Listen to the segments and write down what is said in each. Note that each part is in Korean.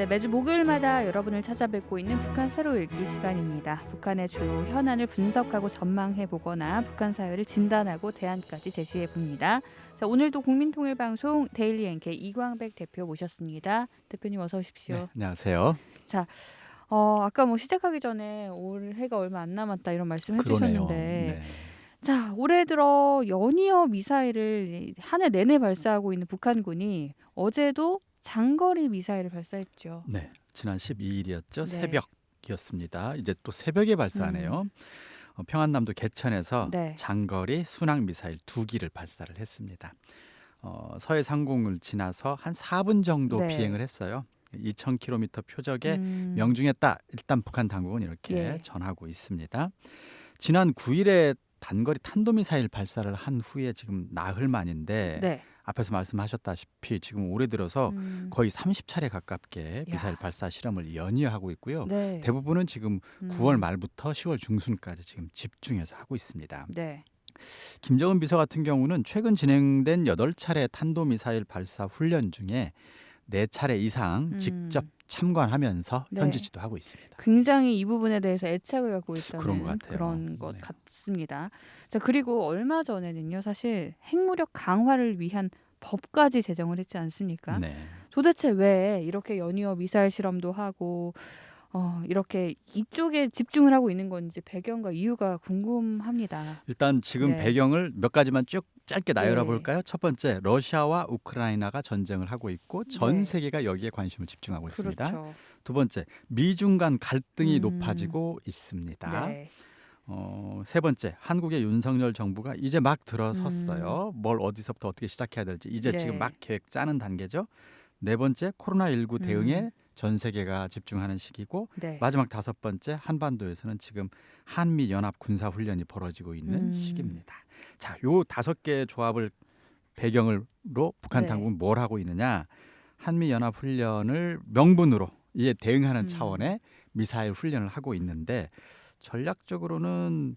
네, 매주 목요일마다 여러분을 찾아뵙고 있는 북한 새로 읽기 시간입니다. 북한의 주요 현안을 분석하고 전망해 보거나 북한 사회를 진단하고 대안까지 제시해 봅니다. 자, 오늘도 국민통일방송 데일리 엔케 이광백 대표 모셨습니다. 대표님 어서 오십시오. 네, 안녕하세요. 어, 아까 뭐 시작하기 전에 올해가 얼마 안 남았다 이런 말씀. 해주셨는데 네. 자, 올해 들어 연이어 미사일을 한 해 내내 발사하고 있는 북한군이 어제도 장거리 미사일을 발사했죠. 네, 지난 12일이었죠. 네. 새벽이었습니다. 이제 또 새벽에 발사하네요. 어, 평안남도 개천에서 네. 장거리 순항 미사일 두 기를 발사를 했습니다. 어, 서해 상공을 지나서 한 4분 정도 네. 비행을 했어요. 2,000km 표적에 음, 명중했다. 일단 북한 당국은 이렇게 예. 전하고 있습니다. 지난 9일에 단거리 탄도미사일 발사를 한 후에 지금 나흘 만인데 네. 앞에서 말씀하셨다시피 지금 올해 들어서 음, 거의 30차례 가깝게 미사일 야. 발사 실험을 연이어 하고 있고요. 네. 대부분은 지금 음, 9월 말부터 10월 중순까지 지금 집중해서 하고 있습니다. 네. 김정은 비서 같은 경우는 최근 진행된 8차례 탄도미사일 발사 훈련 중에 4차례 이상 음. 직접 참관하면서 네. 현지 지도하고 있습니다. 굉장히 이 부분에 대해서 애착을 갖고 있다는 그런 것 같아요. 그런 것 네. 같습니다. 자 그리고 얼마 전에는요, 사실 핵무력 강화를 위한 법까지 제정을 했지 않습니까? 네. 도대체 왜 이렇게 연이어 미사일 실험도 하고 어, 이렇게 이쪽에 집중을 하고 있는 건지 배경과 이유가 궁금합니다. 일단 지금 네. 배경을 몇 가지만 쭉 짧게 나열해 네. 볼까요? 첫 번째, 러시아와 우크라이나가 전쟁을 하고 있고 전 네. 세계가 여기에 관심을 집중하고 있습니다. 그렇죠. 두 번째, 미중 간 갈등이 음. 높아지고 있습니다. 네. 어, 세 번째, 한국의 윤석열 정부가 이제 막 들어섰어요. 뭘 어디서부터 어떻게 시작해야 될지 이제 음. 네. 지금 막 계획 짜는 단계죠. 네 번째, 코로나 19 대응에 음. 전 세계가 집중하는 시기고 네. 마지막 다섯 번째, 한반도에서는 지금 한미 연합 군사 훈련이 벌어지고 있는 음. 시기입니다. 자, 요 다섯 개의 조합을 배경으로 북한 네. 당국은 뭘 하고 있느냐? 한미 연합 훈련을 명분으로 이에 대응하는 음. 차원의 미사일 훈련을 하고 있는데 전략적으로는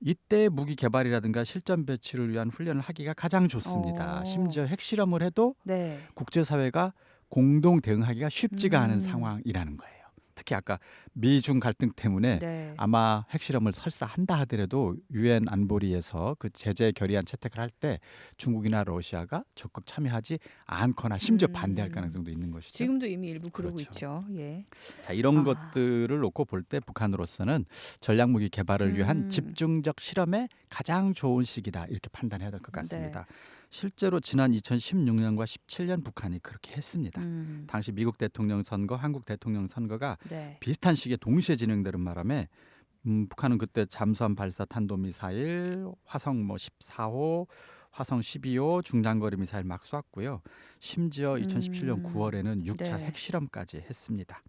이때 무기 개발이라든가 실전 배치를 위한 훈련을 하기가 가장 좋습니다. 어. 심지어 핵실험을 해도 네. 국제사회가 공동 대응하기가 쉽지가 음. 않은 상황이라는 거예요. 특히 아까 미중 갈등 때문에 네. 아마 핵실험을 설사 한다 하더라도 유엔 안보리에서 그 제재 결의안 채택을 할 때 중국이나 러시아가 적극 참여하지 않거나 심지어 음. 반대할 가능성도 있는 것이죠. 지금도 이미 일부 그러고 그렇죠. 있죠. 예. 자 이런 아. 것들을 놓고 볼 때 북한으로서는 전략 무기 개발을 위한 음. 집중적 실험에 가장 좋은 시기다 이렇게 판단해야 될 네. 것 같습니다. 실제로 지난 2016년과 17년 북한이 그렇게 했습니다. 음. 당시 미국 대통령 선거, 한국 대통령 선거가 네. 비슷한 시기에 동시에 진행되는 바람에 음, 북한은 그때 잠수함 발사 탄도 미사일, 화성 뭐 14호, 화성 12호 중장거리 미사일 막 쐈고요. 심지어 2017년 음, 9월에는 6차 네. 핵실험까지 했습니다.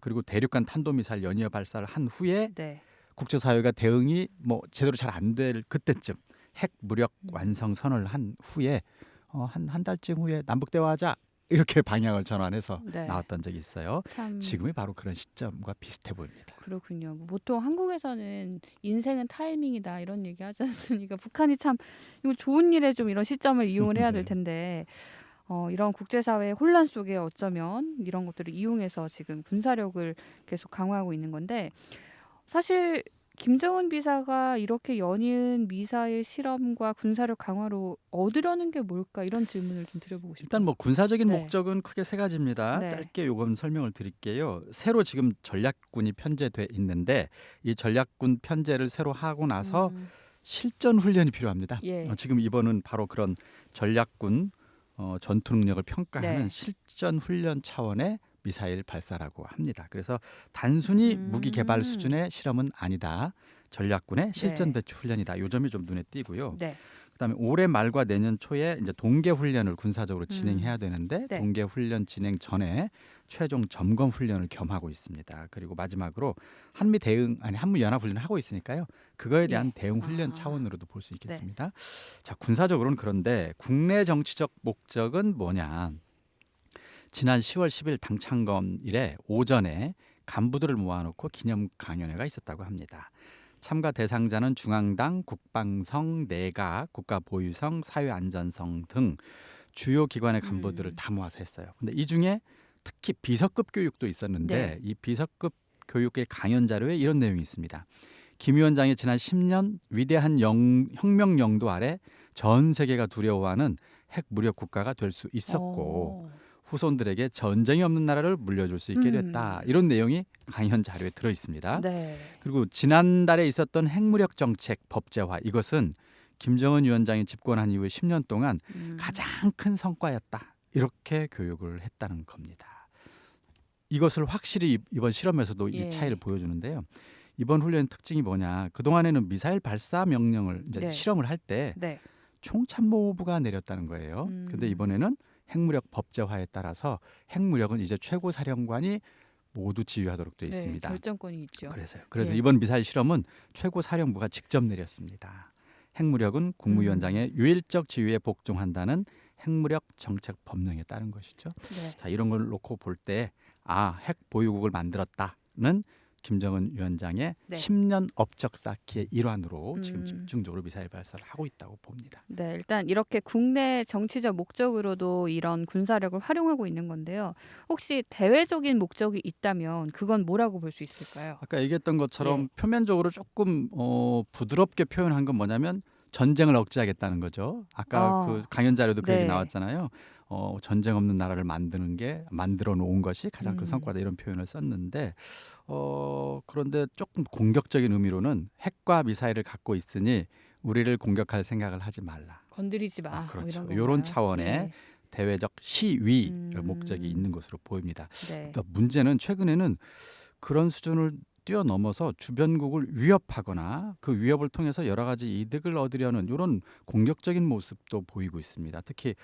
그리고 대륙간 탄도 미사일 연이어 발사를 한 후에 네. 국제사회가 대응이 뭐 제대로 잘 안 될 그때쯤 핵 무력 음. 완성 선언을 한 후에 어, 한 한 달쯤 후에 남북 대화하자 이렇게 방향을 전환해서 네. 나왔던 적이 있어요. 참 지금이 바로 그런 시점과 비슷해 보입니다. 그렇군요. 뭐 보통 한국에서는 인생은 타이밍이다 이런 얘기 하지 않습니까? 북한이 참 이거 좋은 일에 좀 이런 시점을 이용을 해야 될 네. 텐데 어, 이런 국제사회의 혼란 속에 어쩌면 이런 것들을 이용해서 지금 군사력을 계속 강화하고 있는 건데 사실 김정은 비사가 이렇게 연이은 미사일 실험과 군사력 강화로 얻으려는 게 뭘까 이런 질문을 좀 드려보고 싶어요. 일단 뭐 군사적인 네. 목적은 크게 세 가지입니다. 네. 짧게 요금 설명을 드릴게요. 새로 지금 전략군이 편제돼 있는데 이 전략군 편제를 새로 하고 나서 음, 실전 훈련이 필요합니다. 예. 어, 지금 이번은 바로 그런 전략군 어, 전투 능력을 평가하는 네. 실전 훈련 차원의 미사일 발사라고 합니다. 그래서 단순히 무기 개발 음. 수준의 실험은 아니다. 전략군의 실전 네. 배치 훈련이다. 요 점이 좀 눈에 띄고요. 네. 그다음에 올해 말과 내년 초에 이제 동계 훈련을 군사적으로 진행해야 되는데 네. 동계 훈련 진행 전에 최종 점검 훈련을 겸하고 있습니다. 그리고 마지막으로 한미 대응 아니 한미 연합 훈련을 하고 있으니까요. 그거에 대한 대응 훈련 아. 차원으로도 볼 수 있겠습니다. 자, 군사적으로는 그런데 국내 정치적 목적은 뭐냐? 지난 10월 10일 당창검 일에 오전에 간부들을 모아놓고 기념 강연회가 있었다고 합니다. 참가 대상자는 중앙당, 국방성, 내각, 국가보유성, 사회안전성 등 주요 기관의 간부들을 음. 다 모아서 했어요. 근데 이 중에 특히 비서급 교육도 있었는데 네. 이 비서급 교육의 강연 자료에 이런 내용이 있습니다. 김 위원장이 지난 10년 위대한 영, 혁명 영도 아래 전 세계가 두려워하는 핵 무력 국가가 될 수 있었고 어. 후손들에게 전쟁이 없는 나라를 물려줄 수 있게 음. 됐다. 이런 내용이 강연 자료에 들어 있습니다. 네. 그리고 지난달에 있었던 핵무력 정책 법제화 이것은 김정은 위원장이 집권한 이후 10년 동안 음. 가장 큰 성과였다. 이렇게 교육을 했다는 겁니다. 이것을 확실히 이- 이번 실험에서도 예. 이 차이를 보여주는데요. 이번 훈련 특징이 뭐냐? 그 동안에는 미사일 발사 명령을 이제 네. 실험을 할때 네. 총참모부가 내렸다는 거예요. 음. 근데 이번에는 핵무력 법제화에 따라서 핵무력은 이제 최고 사령관이 모두 지휘하도록 되어 네, 있습니다. 결정권이 있죠. 그래서요. 그래서 예. 이번 미사일 실험은 최고 사령부가 직접 내렸습니다. 핵무력은 국무위원장의 음. 유일적 지휘에 복종한다는 핵무력 정책 법령에 따른 것이죠. 네. 자 이런 걸 놓고 볼 때 아 핵 보유국을 만들었다는 김정은 위원장의 네. 10년 업적 쌓기의 일환으로 지금 음. 집중적으로 미사일 발사를 하고 있다고 봅니다. 네, 일단 이렇게 국내 정치적 목적으로도 이런 군사력을 활용하고 있는 건데요. 혹시 대외적인 목적이 있다면 그건 뭐라고 볼 수 있을까요? 아까 얘기했던 것처럼 예. 표면적으로 조금 어, 부드럽게 표현한 건 뭐냐면 전쟁을 억제하겠다는 거죠. 아까 아. 그 강연 자료도 그 네. 얘기 나왔잖아요. 어, 전쟁 없는 나라를 만드는 게 만들어 놓은 것이 가장 큰 음. 성과다 이런 표현을 썼는데 어, 그런데 조금 공격적인 의미로는 핵과 미사일을 갖고 있으니 우리를 공격할 생각을 하지 말라. 건드리지 마. 아, 뭐 그렇죠. 이런? 차원의 대외적 시위 음. 목적이 있는 것으로 보입니다. 네. 또 문제는 최근에는 그런 수준을 뛰어넘어서 주변국을 위협하거나 그 위협을 통해서 여러 가지 이득을 얻으려는 이런 공격적인 모습도 보이고 있습니다. 특히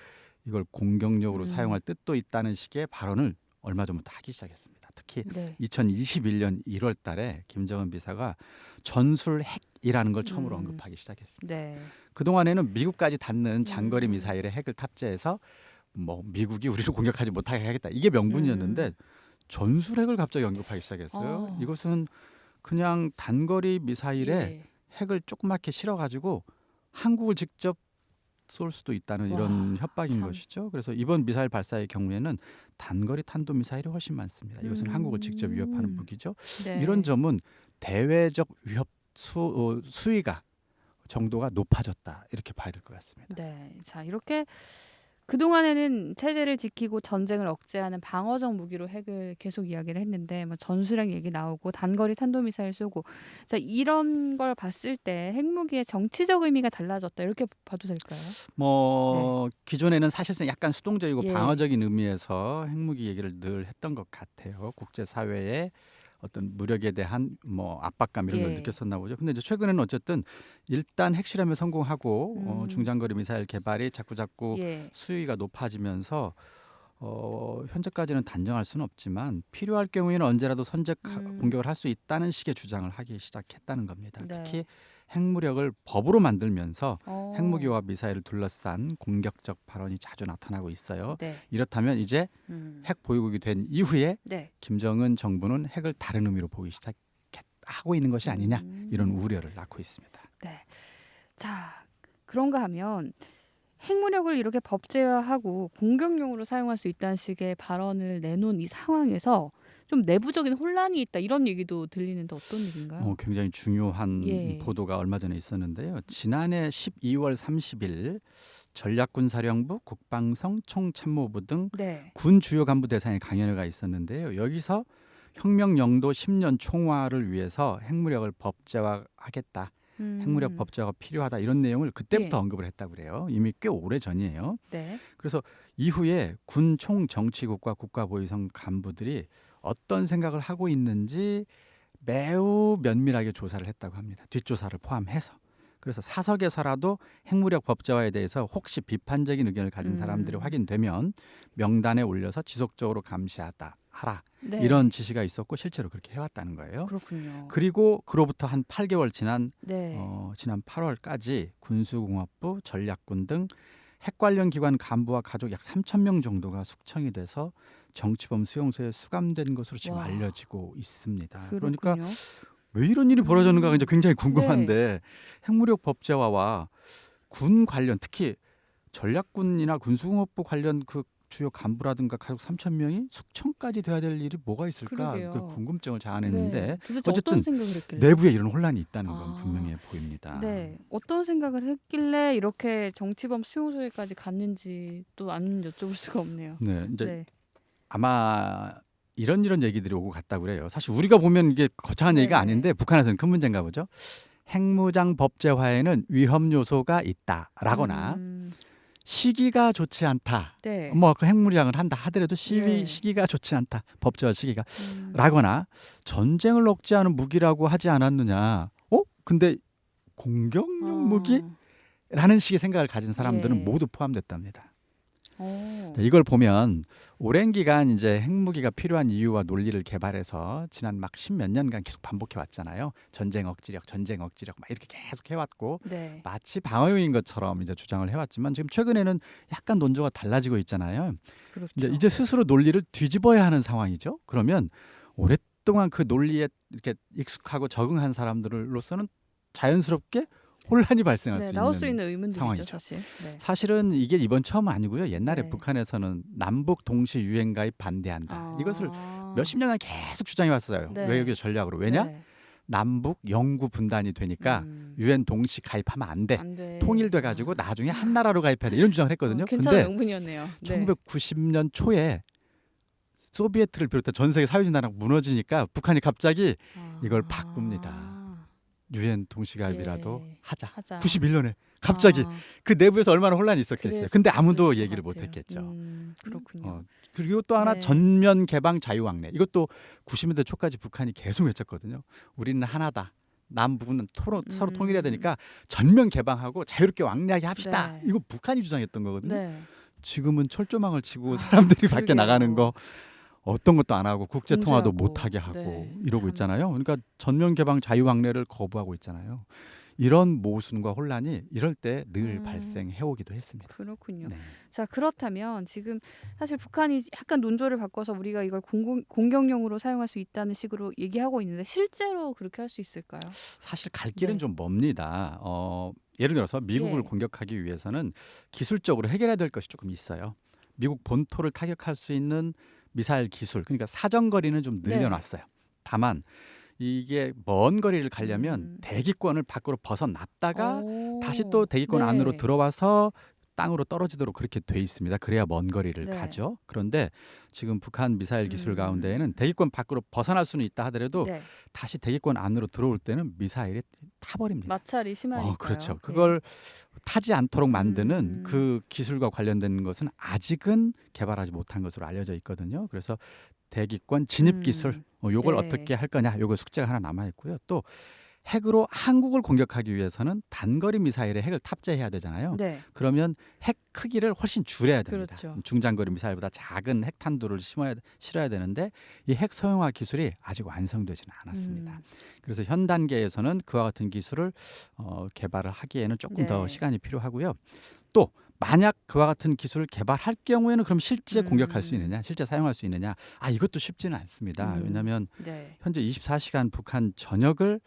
이걸 공격력으로 음. 사용할 뜻도 있다는 식의 발언을 얼마 전부터 하기 시작했습니다. 특히 네. 2021년 1월 달에 김정은 비서가 전술 핵이라는 걸 처음으로 음. 언급하기 시작했습니다. 네. 그동안에는 미국까지 닿는 장거리 음. 미사일에 핵을 탑재해서 뭐 미국이 우리를 공격하지 못하게 하겠다 이게 명분이었는데 음. 전술 핵을 갑자기 언급하기 시작했어요. 어. 이것은 그냥 단거리 미사일에 예. 핵을 조그맣게 실어 가지고 한국을 직접 쏠 수도 있다는 이런 와, 협박인 참. 것이죠. 그래서 이번 미사일 발사의 경우에는 단거리 탄도 미사일이 훨씬 많습니다. 이것은 음. 한국을 직접 위협하는 무기죠. 네. 이런 점은 대외적 위협 수, 어, 수위가 정도가 높아졌다 이렇게 봐야 될 것 같습니다. 네. 자, 이렇게 그동안에는 체제를 지키고 전쟁을 억제하는 방어적 무기로 핵을 계속 이야기를 했는데 뭐 전술핵 얘기 나오고 단거리 탄도미사일 쏘고 자, 이런 걸 봤을 때 핵무기의 정치적 의미가 달라졌다. 이렇게 봐도 될까요? 뭐 기존에는 사실상 약간 수동적이고 네. 예. 방어적인 의미에서 핵무기 얘기를 늘 했던 것 같아요. 국제 사회의 어떤 무력에 대한 뭐 압박감 이런 걸 예. 느꼈었나 보죠. 근데 이제 최근에는 어쨌든 일단 핵실험에 성공하고 어, 음. 중장거리 미사일 개발이 자꾸 자꾸 예. 수위가 높아지면서 어, 현재까지는 단정할 수는 없지만 필요할 경우에는 언제라도 선제 가- 음. 공격을 할 수 있다는 식의 주장을 하기 시작했다는 겁니다. 네. 특히 핵무력을 법으로 만들면서 어. 핵무기와 미사일을 둘러싼 공격적 발언이 자주 나타나고 있어요. 네. 이렇다면 이제 음. 핵 보유국이 된 이후에 네. 김정은 정부는 핵을 다른 의미로 보기 시작하고 있는 것이 아니냐 음. 이런 우려를 낳고 있습니다. 네. 자, 그런가 하면 핵무력을 이렇게 법제화하고 공격용으로 사용할 수 있다는 식의 발언을 내놓은 이 상황에서 좀 내부적인 혼란이 있다 이런 얘기도 들리는데 어떤 얘기인가요? 어, 굉장히 중요한 예. 보도가 얼마 전에 있었는데요. 지난해 12월 30일 전략군사령부, 국방성, 총참모부 등 네. 군 주요 간부 대상의 강연회가 있었는데요. 여기서 혁명 영도 10년 총화를 위해서 핵무력을 법제화하겠다. 음. 핵무력 법제화가 필요하다 이런 내용을 그때부터 예. 언급을 했다고 그래요. 이미 꽤 오래 전이에요. 네. 그래서 이후에 군 총정치국과 국가보위성 간부들이 어떤 생각을 하고 있는지 매우 면밀하게 조사를 했다고 합니다. 뒷조사를 포함해서. 그래서 사석에서라도 핵무력 법제화에 대해서 혹시 비판적인 의견을 가진 음. 사람들이 확인되면 명단에 올려서 지속적으로 감시하다 하라 네. 이런 지시가 있었고 실제로 그렇게 해왔다는 거예요. 그렇군요. 그리고 그로부터 한 8개월 지난 네. 어, 지난 8월까지 군수공업부, 전략군 등 핵 관련 기관 간부와 가족 약 3천 명 정도가 숙청이 돼서 정치범 수용소에 수감된 것으로 지금 와. 알려지고 있습니다. 그렇군요. 그러니까 왜 이런 일이 벌어졌는가 이제 굉장히 궁금한데 네. 핵무력 법제화와 군 관련 특히 전략군이나 군수공업부 관련 그 주요 간부라든가 가족 3천 명이 숙청까지 돼야 될 일이 뭐가 있을까. 그 궁금증을 자아내는데 네. 어쨌든? 내부에 이런 혼란이 있다는 건 아. 분명해 보입니다. 네, 어떤 생각을 했길래 이렇게 정치범 수용소에까지 갔는지 또 안 여쭤볼 수가 없네요. 네, 이제 네, 아마 이런 이런 얘기들이 오고 갔다고 그래요. 사실 우리가 보면 이게 거창한 얘기가. 아닌데 북한에서는 큰 문제인가 보죠. 핵무장 법제화에는 위험 요소가 있다라거나 음, 시기가 좋지 않다. 네, 뭐그 핵무장을 한다 하더라도 시기 네. 시기가 좋지 않다. 법제화 시기가 음, 라거나 전쟁을 억제하는 무기라고 하지 않았느냐. 어? 근데 공격용 어, 무기 라는 식의 생각을 가진 사람들은 예. 모두 포함됐답니다. 어, 자, 이걸 보면 오랜 기간 이제 핵무기가 필요한 이유와 논리를 개발해서 지난 막 십 몇 년간 계속 반복해 왔잖아요. 전쟁 억지력, 전쟁 억지력 막 이렇게 계속 해왔고 네, 마치 방어용인 것처럼 이제 주장을 해왔지만 지금 최근에는 약간 논조가 달라지고 있잖아요. 그렇죠. 이제, 이제 스스로 논리를 뒤집어야 하는 상황이죠. 그러면 오랫동안 그 논리에 이렇게 익숙하고 적응한 사람들로서는 자연스럽게 혼란이 발생할 네, 수 있는 수 있는 의문들이죠, 상황이죠. 사실. 네. 사실은 이게 이번 처음 아니고요. 옛날에 네. 북한에서는 남북 동시 유행 가입 반대한다. 이것을 아, 몇십 년간 계속 주장해 왔어요. 네. 외교의 전략으로. 왜냐? 네. 남북 영구 분단이 되니까 음, 유엔 동시 가입하면 안 돼. 안 돼. 통일돼 가지고 나중에 한 나라로 가입해야 돼. 이런 주장을 했거든요. 어, 근데 명분이었네요. 네. 1990년 초에 소비에트를 비롯해 전 세계 사회주의 나라가 무너지니까 북한이 갑자기 이걸 아, 바꿉니다. 유엔 동시 가입이라도 예. 하자. 하자. 91년에 갑자기 아, 그 내부에서 얼마나 혼란이 있었겠어요. 근데 아무도 것 얘기를. 못 했겠죠. 음, 그렇군요. 어, 그리고 또 하나 네. 전면 개방 자유왕래 이것도 90년대 초까지 북한이 계속 외쳤거든요. 우리는 하나다. 남북은 토로, 서로 음. 통일해야 되니까 전면 개방하고 자유롭게 왕래하게 합시다. 네. 이거 북한이 주장했던 거거든요. 네. 지금은 철조망을 치고 아, 사람들이 밖에 그러게요. 나가는 거 어떤 것도 안 하고 국제 통화도. 못 하게 하고 네, 이러고 참. 있잖아요. 그러니까 전면 개방 자유 왕래를 거부하고 있잖아요. 이런 모순과 혼란이 이럴 때늘 음. 발생해 오기도 했습니다. 그렇군요. 네. 자 그렇다면 지금 사실 북한이 약간 논조를 바꿔서 우리가 이걸 공공, 공격용으로 사용할 수 있다는 식으로 얘기하고 있는데 실제로 그렇게 할 수 있을까요? 사실 갈 길은 네. 좀 멉니다. 어, 예를 들어서 미국을 예. 공격하기 위해서는 기술적으로 해결해야 될 것이 조금 있어요. 미국 본토를 타격할 수 있는 미사일 기술, 그러니까 사정 거리는 좀 네. 늘려놨어요. 다만 이게 먼 거리를 가려면 음. 대기권을 밖으로 벗어났다가 오, 다시 또 대기권 네. 안으로 들어와서 땅으로 떨어지도록 그렇게 돼 있습니다. 그래야 먼 거리를 네. 가죠. 그런데 지금 북한 미사일 기술 음. 가운데에는 대기권 밖으로 벗어날 수는 있다 하더라도 네. 다시 대기권 안으로 들어올 때는 미사일이 타버립니다. 마찰이 심하니까요. 어, 그렇죠. 네. 그걸 타지 않도록 만드는 음. 그 기술과 관련된 것은 아직은 개발하지 못한 것으로 알려져 있거든요. 그래서 대기권 진입 기술, 음. 어, 요걸 네. 어떻게 할 거냐, 요거 숙제가 하나 남아 있고요. 또 핵으로 한국을 공격하기 위해서는 단거리 미사일에 핵을 탑재해야 되잖아요. 네. 그러면 핵 크기를 훨씬 줄여야 됩니다. 그렇죠. 중장거리 미사일보다 작은 핵탄두를 심어야 실어야 되는데 이 핵 소형화 기술이 아직 완성되지는 않았습니다. 음, 그래서 현 단계에서는 그와 같은 기술을 어, 개발을 하기에는 조금 더 네. 시간이 필요하고요. 또 만약 그와 같은 기술을 개발할 경우에는 그럼 실제 음. 공격할 수 있느냐, 실제 사용할 수 있느냐? 아 이것도 쉽지는 않습니다. 음. 왜냐하면 네. 현재 24시간 북한 전역을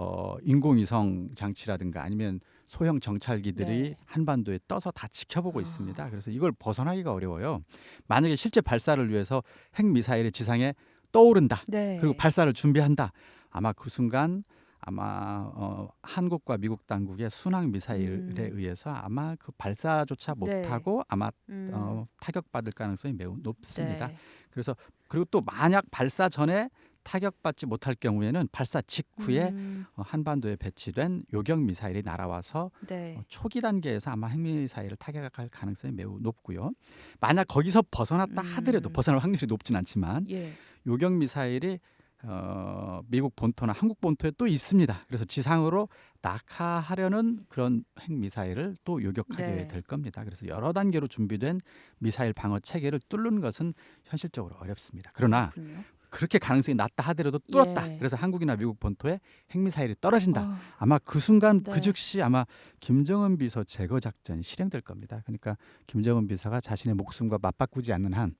어, 인공위성 장치라든가 아니면 소형 정찰기들이 네. 한반도에 떠서 다 지켜보고 아. 있습니다. 그래서 이걸 벗어나기가 어려워요. 만약에 실제 발사를 위해서 핵 미사일이 지상에 떠오른다. 네. 그리고 발사를 준비한다. 아마 그 순간 아마 어, 한국과 미국 당국의 순항 미사일에 음. 의해서 아마 그 발사조차 네. 못하고 아마 음, 어, 타격받을 가능성이 매우 높습니다. 네. 그래서 그리고 또 만약 발사 전에 타격받지 못할 경우에는 발사 직후에 음, 어, 한반도에 배치된 요격 미사일이 날아와서 네. 어, 초기 단계에서 아마 핵미사일을 타격할 가능성이 매우 높고요. 만약 거기서 벗어났다 음. 하더라도 벗어날 확률이 높진 않지만 예. 요격 미사일이 어, 미국 본토나 한국 본토에 또 있습니다. 그래서 지상으로 낙하하려는 그런 핵 미사일을 또 요격하게 네. 될 겁니다. 그래서 여러 단계로 준비된 미사일 방어 체계를 뚫는 것은 현실적으로 어렵습니다. 그러나 그렇군요. 그렇게 가능성이 낮다 하더라도 뚫었다. 예. 그래서 한국이나 미국 본토에 핵 미사일이 떨어진다. 아, 아마 그 순간 네. 그 즉시 아마 김정은 비서 제거 작전이 실행될 겁니다. 그러니까 김정은 비서가 자신의 목숨과 맞바꾸지 않는 한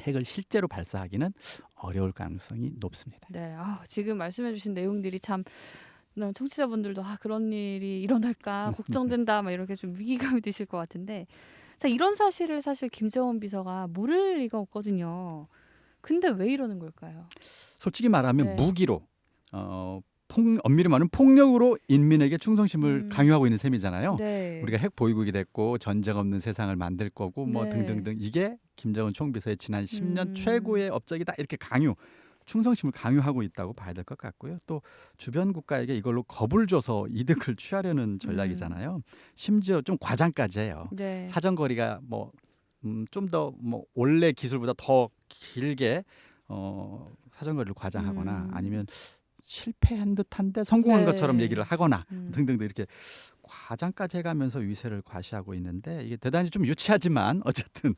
핵을 실제로 발사하기는 어려울 가능성이 높습니다. 네. 아, 지금 말씀해주신 내용들이 참나 청취자분들도 아 그런 일이 일어날까 걱정된다 막 이렇게 좀 위기감이 드실 것 같은데 자, 이런 사실을 사실 김정은 비서가 모를 리가 없거든요. 근데 왜 이러는 걸까요? 솔직히 말하면 네. 무기로 어, 폭, 엄밀히 말하면 폭력으로 인민에게 충성심을 음. 강요하고 있는 셈이잖아요. 네. 우리가 핵 보유국이 됐고 전쟁 없는 세상을 만들 거고 뭐 네. 등등등 이게 김정은 총비서의 지난 10년 음. 최고의 업적이다 이렇게 강요 충성심을 강요하고 있다고 봐야 될 것 같고요. 또 주변 국가에게 이걸로 겁을 줘서 이득을 취하려는 전략이잖아요. 심지어 좀 과장까지 해요. 네. 사정거리가 뭐 좀 더 뭐 원래 기술보다 더 길게 어, 사정거리를 과장하거나 음. 아니면 실패한 듯한데 성공한 네. 것처럼 얘기를 하거나 음. 등등등 이렇게 과장까지 해가면서 위세를 과시하고 있는데 이게 대단히 좀 유치하지만 어쨌든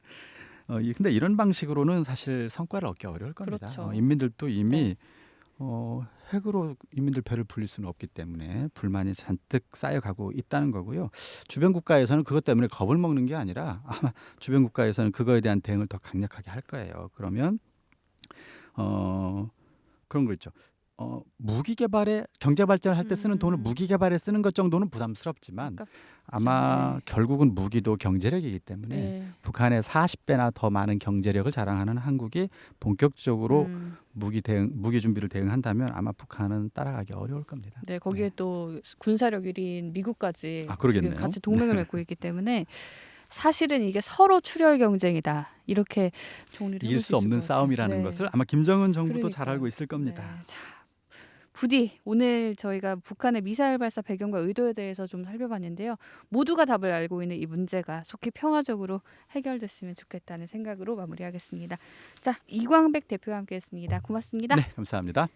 어, 이- 근데 이런 방식으로는 사실 성과를 얻기 어려울 겁니다. 그렇죠. 어, 인민들도 이미 네. 어, 핵으로 인민들 배를 불릴 수는 없기 때문에 불만이 잔뜩 쌓여가고 있다는 거고요. 주변 국가에서는 그것 때문에 겁을 먹는 게 아니라 아마 주변 국가에서는 그거에 대한 대응을 더 강력하게 할 거예요. 그러면 어 그런 거 있죠. 어, 무기 개발에 경제 발전을 할때 쓰는 돈을 음. 무기 개발에 쓰는 것 정도는 부담스럽지만 아깝- 아마 네. 결국은 무기도 경제력이기 때문에 네. 북한의 40배나 더 많은 경제력을 자랑하는 한국이 본격적으로 음. 무기 대응 무기 준비를 대응한다면 아마 북한은 따라가기 어려울 겁니다. 네, 거기에 네. 또 군사력 1위인 미국까지 아. 지금 같이 동맹을 맺고 있기 때문에 사실은 이게 서로 출혈 경쟁이다. 이렇게 정리를 이길 수 없는. 싸움이라는 네. 것을 아마 김정은 정부도 잘 그러니까요. 알고 있을 겁니다. 네, 자, 부디 오늘 저희가 북한의 미사일 발사 배경과 의도에 대해서 좀 살펴봤는데요. 모두가 답을 알고 있는 이 문제가 속히 평화적으로 해결됐으면 좋겠다는 생각으로 마무리하겠습니다. 자, 이광백 대표와 함께했습니다. 고맙습니다. 네, 감사합니다.